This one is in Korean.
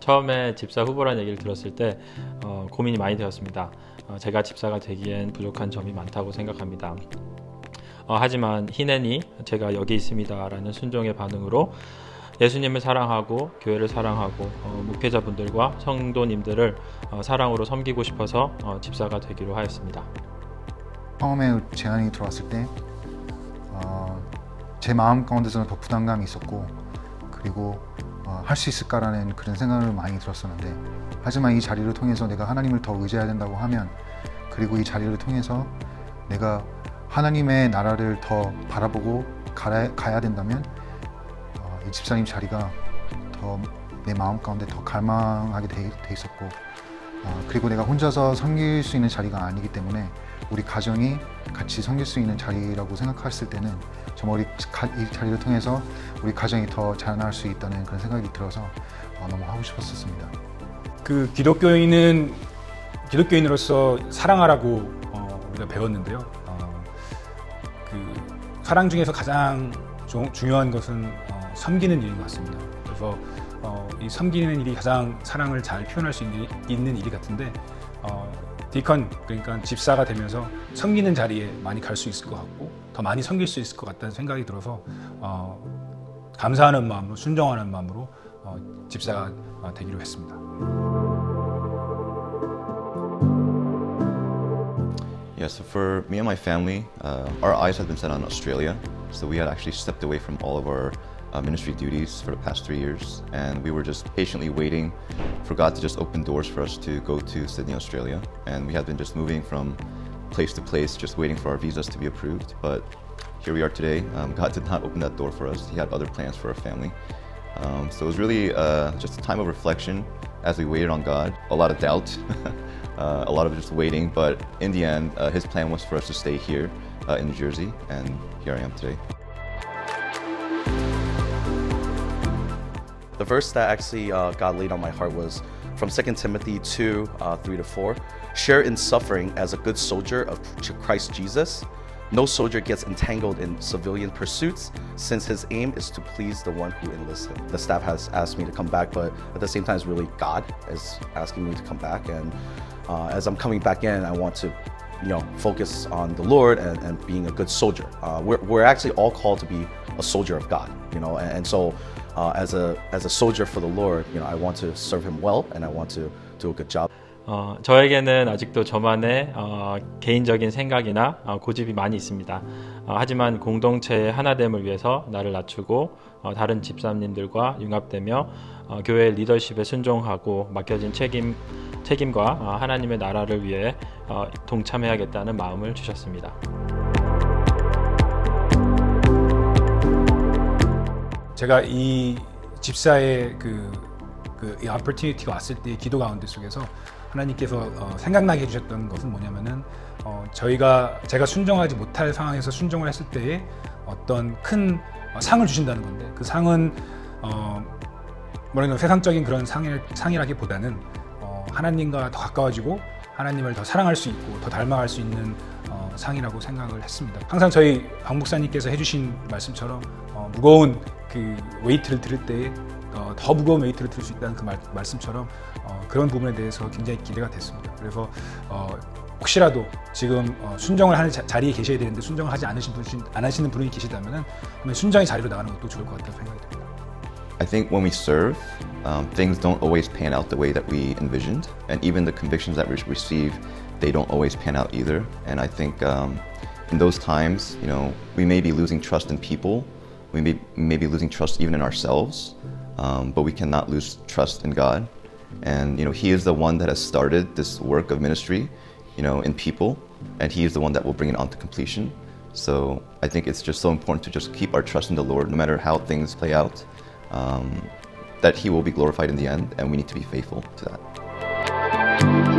처음에 집사 후보라는 얘기를 들었을 때 어, 고민이 많이 되었습니다. 어, 제가 집사가 되기엔 부족한 점이 많다고 생각합니다. 어, 하지만 희낸이 제가 여기 있습니다라는 순종의 반응으로 예수님을 사랑하고 교회를 사랑하고 어, 목회자분들과 성도님들을 어, 사랑으로 섬기고 싶어서 어, 집사가 되기로 하였습니다. 처음에 제안이 들어왔을 때, 어, 제 마음 가운데서는 더 부담감이 있었고, 그리고 어, 할 수 있을까라는 그런 생각을 많이 들었었는데, 하지만 이 자리를 통해서 내가 하나님을 더 의지해야 된다고 하면, 그리고 이 자리를 통해서 내가 하나님의 나라를 더 바라보고 가야, 가야 된다면, 어, 이 집사님 자리가 더 내 마음 가운데 더 갈망하게 돼, 돼 있었고, 어, 그리고 내가 혼자서 섬길 수 있는 자리가 아니기 때문에 우리 가정이 같이 섬길 수 있는 자리라고 생각했을 때는 정말 우리 가- 이 자리를 통해서 우리 가정이 더 자라날 수 있다는 그런 생각이 들어서 어, 너무 하고 싶었었습니다. 그 기독교인은 기독교인으로서 사랑하라고 어, 우리가 배웠는데요. 어, 그 사랑 중에서 가장 조- 중요한 것은 어, 섬기는 일인 것 같습니다. 그래서 어, 이 섬기는 일이 가장 사랑을 잘 표현할 수 있는, 있는 일이 같은데 어, 디컨 그러니까 집사가 되면서 섬기는 자리에 많이 갈 수 있을 것 같고 더 많이 섬길 수 있을 것 같다는 생각이 들어서 어, 감사하는 마음으로 순종하는 마음으로 어, 집사가 어, 되기로 했습니다. Yeah, so for me and my family, uh, our eyes had been set on Australia. So we had actually stepped away from all of our uh, ministry duties for the past three years. And we were just patiently waiting for God to just open doors for us to go to Sydney, Australia. And we had been just moving from place to place, just waiting for our visas to be approved. But here we are today. Um, God did not open that door for us, He had other plans for our family. Um, so it was really uh, just a time of reflection as we waited on God, a lot of doubt, uh, a lot of just waiting. But in the end, uh, His plan was for us to stay here uh, in New Jersey, and here I am today. The verse that actually uh, God laid on my heart was from 2 Timothy 2 uh, 3 to 4. Share in suffering as a good soldier of Christ Jesus. No soldier gets entangled in civilian pursuits since his aim is to please the one who enlists him. The staff has asked me to come back, but at the same time, it's really God is asking me to come back. And uh, as I'm coming back in, I want to you know, focus on the Lord and, and being a good soldier. Uh, we're, we're actually all called to be a soldier of God, you know, and, and so uh, as a as a soldier for the Lord, you know, I want to serve Him well, and I want to do a good job. 어, 저에게는 아직도 저만의 어, 개인적인 생각이나 어, 고집이 많이 있습니다. 어, 하지만 공동체의 하나됨을 위해서 나를 낮추고 어, 다른 집사님들과 융합되며 어, 교회 리더십에 순종하고 맡겨진 책임 책임과 어, 하나님의 나라를 위해 어, 동참해야겠다는 마음을 주셨습니다. 제가 이 집사의 그, 그 이 opportunity가 왔을 때 기도 가운데 속에서 하나님께서 어, 생각나게 해주셨던 것은 뭐냐면은 어, 저희가 제가 순종하지 못할 상황에서 순종을 했을 때에 어떤 큰 어, 상을 주신다는 건데 그 상은 어, 뭐라는 세상적인 그런 상일, 상이라기보다는 어, 하나님과 더 가까워지고 하나님을 더 사랑할 수 있고 더 닮아갈 수 있는 어, 상이라고 생각을 했습니다. 항상 저희 박 목사님께서 해주신 말씀처럼 어, 무거운 그 웨이트를 들을 때에 어, 더 무거운 웨이트를 들 수 있다는 그 말, 말씀처럼 어, 그런 부분에 대해서 굉장히 기대가 됐습니다. 그래서 어, 혹시라도 지금 어, 순정을 하는 자, 리에 계셔야 되는데 순정을 하지 않으신 분, 안 하시는 분이 계시다면은 순정의 자리로 나가는 것도 좋을 것 같다는 생각이 듭니다. I think when we serve, um, things don't always pan out the way that we envisioned, and even the convictions that we receive, they don't always pan out either. And I think um, in those times, you know, we may be losing trust in people, we may, may be losing trust even in ourselves, um, but we cannot lose trust in God. And you know, He is the one that has started this work of ministry, you know, in people, and He is the one that will bring it on to completion. So I think it's just so important to just keep our trust in the Lord, no matter how things play out, um, that He will be glorified in the end, and we need to be faithful to that.